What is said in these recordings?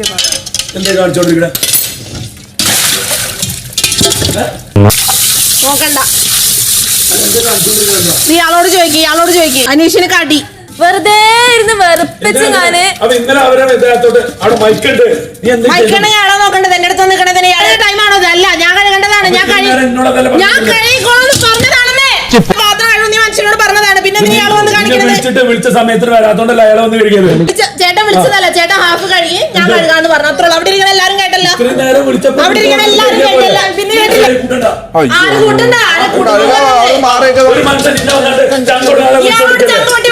എന്താ കാണിച്ചോണ്ടിരിക്കണേ? നോക്കണ്ട. ഇയാളോട് ചോദിക്ക ഇയാളോട് ചോദിക്ക. അനീഷിന് കടി. വെറുതെ ഇരുന്ന് വെറുപ്പിച്ച് ഞാൻ. മൈക്കണ ഞാനോ നോക്കണ്ടത്? എന്റെ അടുത്ത് നിൽക്കണത് ഇയാളുടെ ടൈമാണോ അല്ല ഞാൻ കഴുകേണ്ടതാണ് ഞാൻ കഴി ഞാൻ കഴുകിക്കോളെന്ന് പറഞ്ഞതാണെന്നേ. മനുഷ്യനോട് പറഞ്ഞതാണ്. പിന്നെ നീ ഇയാൾ വന്ന് വിളിച്ച സമയത്തിന് വരാത്തോണ്ടല്ല അയാളെ വന്ന് കഴിക്കുന്നത് ചേട്ടൻ വിളിച്ചതല്ല. ചേട്ടൻ ഹാഫ് കഴുകി ഞാൻ കഴുകാന്ന് പറഞ്ഞു. അത്രേ ഉള്ളൂ. അവിടെ ഇരിക്കണ എല്ലാരും കേട്ടല്ലോ. അവിടെ ഇരിക്കണ എല്ലാരും കേട്ടില്ല. പിന്നെ ആര് കൂട്ടണ്ട. ആരെ ഇയാളോട്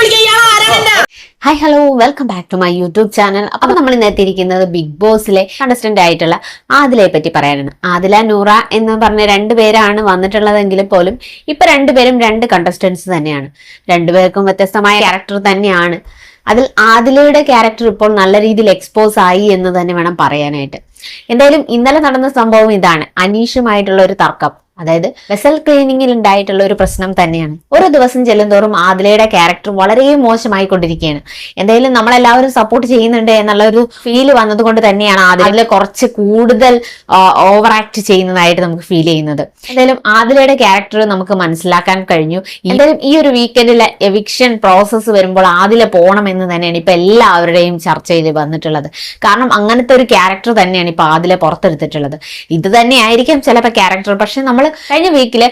വിളിക്കുക ഇയാൾ ആരാണെന്റെ hi hello welcome back to my YouTube channel അപ്പൊ നമ്മൾ ഇന്ന് എത്തിയിരിക്കുന്നത് ബിഗ് ബോസിലെ കണ്ടസ്റ്റന്റ് ആയിട്ടുള്ള ആദിലയെ പറ്റി പറയാനാണ്. ആദില നൂറ എന്ന് പറഞ്ഞ രണ്ട് പേരാണ് വന്നിട്ടുള്ളതെങ്കിലും പോലും ഇപ്പൊ രണ്ടുപേരും രണ്ട് കണ്ടസ്റ്റന്റ്സ് തന്നെയാണ്. രണ്ടുപേർക്കും വ്യത്യസ്തമായ ക്യാരക്ടർ തന്നെയാണ്. അതിൽ ആദിലയുടെ ക്യാരക്ടർ ഇപ്പോൾ നല്ല രീതിയിൽ എക്സ്പോസ് ആയി എന്ന് തന്നെ വേണം പറയാനായിട്ട്. എന്തായാലും ഇന്നലെ നടന്ന സംഭവം ഇതാണ്. അനീഷുമായിട്ടുള്ള ഒരു തർക്കം. അതായത് വെസൽ ക്ലീനിങ്ങിൽ ഉണ്ടായിട്ടുള്ള ഒരു പ്രശ്നം തന്നെയാണ്. ഓരോ ദിവസം ചെല്ലുന്തോറും ആദിലയുടെ ക്യാരക്ടർ വളരെ മോശമായി കൊണ്ടിരിക്കുകയാണ് എന്തായാലും നമ്മളെല്ലാവരും സപ്പോർട്ട് ചെയ്യുന്നുണ്ട് എന്നുള്ള ഒരു ഫീൽ വന്നതുകൊണ്ട് തന്നെയാണ് ആദില കുറച്ച് കൂടുതൽ ഓവർ ആക്ട് ചെയ്യുന്നതായിട്ട് നമുക്ക് ഫീൽ ചെയ്യുന്നത്. എന്തായാലും ആദിലയുടെ ക്യാരക്ടർ നമുക്ക് മനസ്സിലാക്കാൻ കഴിഞ്ഞു. എന്തായാലും ഈ ഒരു വീക്കെൻഡിലെ എവിക്ഷൻ പ്രോസസ്സ് വരുമ്പോൾ ആദില പോകണം എന്ന് തന്നെയാണ് ഇപ്പൊ എല്ലാവരുടെയും ചർച്ചയിൽ വന്നിട്ടുള്ളത്. കാരണം അങ്ങനത്തെ ഒരു ക്യാരക്ടർ തന്നെയാണ് ഇപ്പൊ ആദില പുറത്തെടുത്തിട്ടുള്ളത്. ഇത് തന്നെയായിരിക്കും ചിലപ്പോൾ ക്യാരക്ടർ പക്ഷെ നമ്മൾ കഴിഞ്ഞ വീക്കിൽ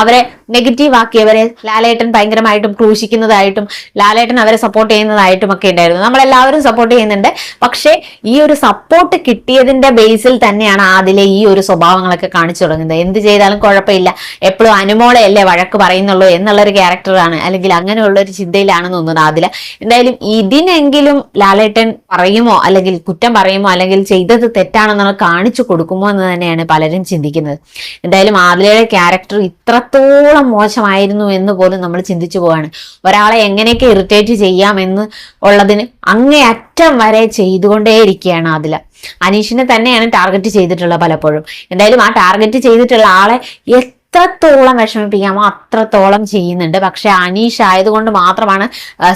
അവരെ നെഗറ്റീവ് ആക്കിയവരെ ലാലേട്ടൻ ഭയങ്കരമായിട്ടും ക്രൂശിക്കുന്നതായിട്ടും ലാലേട്ടൻ അവരെ സപ്പോർട്ട് ചെയ്യുന്നതായിട്ടും ഒക്കെ ഉണ്ടായിരുന്നു. നമ്മളെല്ലാവരും സപ്പോർട്ട് ചെയ്യുന്നുണ്ട്. പക്ഷേ ഈ ഒരു സപ്പോർട്ട് കിട്ടിയതിന്റെ ബേസിൽ തന്നെയാണ് അതിലെ ഈ ഒരു സ്വഭാവങ്ങളൊക്കെ കാണിച്ചു തുടങ്ങുന്നത്. എന്ത് ചെയ്താലും കുഴപ്പമില്ല. എപ്പോഴും അനുമോളെയല്ലേ വഴക്ക് പറയുന്നുള്ളൂ എന്നുള്ളൊരു ക്യാരക്ടറാണ് അല്ലെങ്കിൽ അങ്ങനെയുള്ള ഒരു ചിന്തയിലാണെന്ന് തോന്നുന്നു ആദില. എന്തായാലും ഇതിനെങ്കിലും ലാലേട്ടൻ പറയുമോ? അല്ലെങ്കിൽ കുറ്റം പറയുമോ? അല്ലെങ്കിൽ ചെയ്തത് തെറ്റാണെന്നുള്ള കാണിച്ചു കൊടുക്കുമോ എന്ന് തന്നെയാണ് പലരും ചിന്തിക്കുന്നത്. എന്തായാലും ആദിലയുടെ ക്യാരക്ടർ ഇത്രത്തോളം മോശമായിരുന്നു എന്ന് പോലും നമ്മൾ ചിന്തിച്ചു പോവാണ്. ഒരാളെ എങ്ങനെയൊക്കെ ഇറിറ്റേറ്റ് ചെയ്യാം എന്ന് ഉള്ളതിന് അങ്ങേയറ്റം വരെ ചെയ്തുകൊണ്ടേയിരിക്കുകയാണ് ആദില. അനീഷിനെ തന്നെയാണ് ടാർഗറ്റ് ചെയ്തിട്ടുള്ളത് പലപ്പോഴും. എന്തായാലും ആ ടാർഗറ്റ് ചെയ്തിട്ടുള്ള ആളെ എത്രത്തോളം വിഷമിപ്പിക്കാമോ അത്രത്തോളം ചെയ്യുന്നുണ്ട്. പക്ഷെ അനീഷ് ആയതുകൊണ്ട് മാത്രമാണ്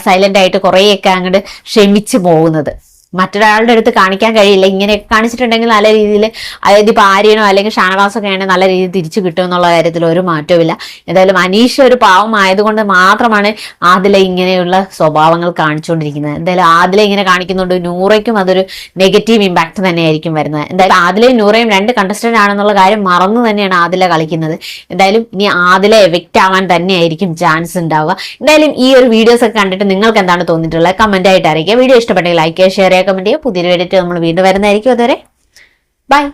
സൈലന്റ് ആയിട്ട് കുറേയൊക്കെ അങ്ങോട്ട് ക്ഷമിച്ചു പോകുന്നത്. മറ്റൊരാളുടെ അടുത്ത് കാണിക്കാൻ കഴിയില്ല. ഇങ്ങനെയൊക്കെ കാണിച്ചിട്ടുണ്ടെങ്കിൽ നല്ല രീതിയിൽ അതായത് ഇപ്പോൾ ആര്യനോ അല്ലെങ്കിൽ ഷാനവാസൊക്കെ ആണെങ്കിൽ നല്ല രീതിയിൽ തിരിച്ചു കിട്ടും എന്നുള്ള കാര്യത്തിൽ ഒരു മാറ്റവുമില്ല. എന്തായാലും അനീഷ് ഒരു പാവം ആയതുകൊണ്ട് മാത്രമാണ് ആദില ഇങ്ങനെയുള്ള സ്വഭാവങ്ങൾ കാണിച്ചുകൊണ്ടിരിക്കുന്നത്. എന്തായാലും ആദില ഇങ്ങനെ കാണിക്കുന്നുണ്ട്. നൂറയ്ക്കും അതൊരു നെഗറ്റീവ് ഇമ്പാക്ട് തന്നെയായിരിക്കും വരുന്നത്. എന്തായാലും ആദിലയും നൂറയും രണ്ട് കണ്ടസ്റ്റന്റ് ആണെന്നുള്ള കാര്യം മറന്നു തന്നെയാണ് ആദില കളിക്കുന്നത്. എന്തായാലും ഇനി ആദില എഫക്റ്റ് ആവാൻ തന്നെയായിരിക്കും ചാൻസ് ഉണ്ടാവുക. എന്തായാലും ഈ ഒരു വീഡിയോസ് ഒക്കെ കണ്ടിട്ട് നിങ്ങൾക്ക് എന്താണ് തോന്നിയിട്ടുള്ളത്? കമന്റ് ആയിട്ട് അറിയിക്കുക. വീഡിയോ ഇഷ്ടപ്പെട്ടെങ്കിൽ ലൈക്ക് ചെയ്യുക ഷെയർ ചെയ്യുക കമന്റ് ചെയ്യുക പുതിയൊരു വീഡിയോ നമ്മൾ വീണ്ടും വരുന്നതായിരിക്കും അതുവരെ. ബൈ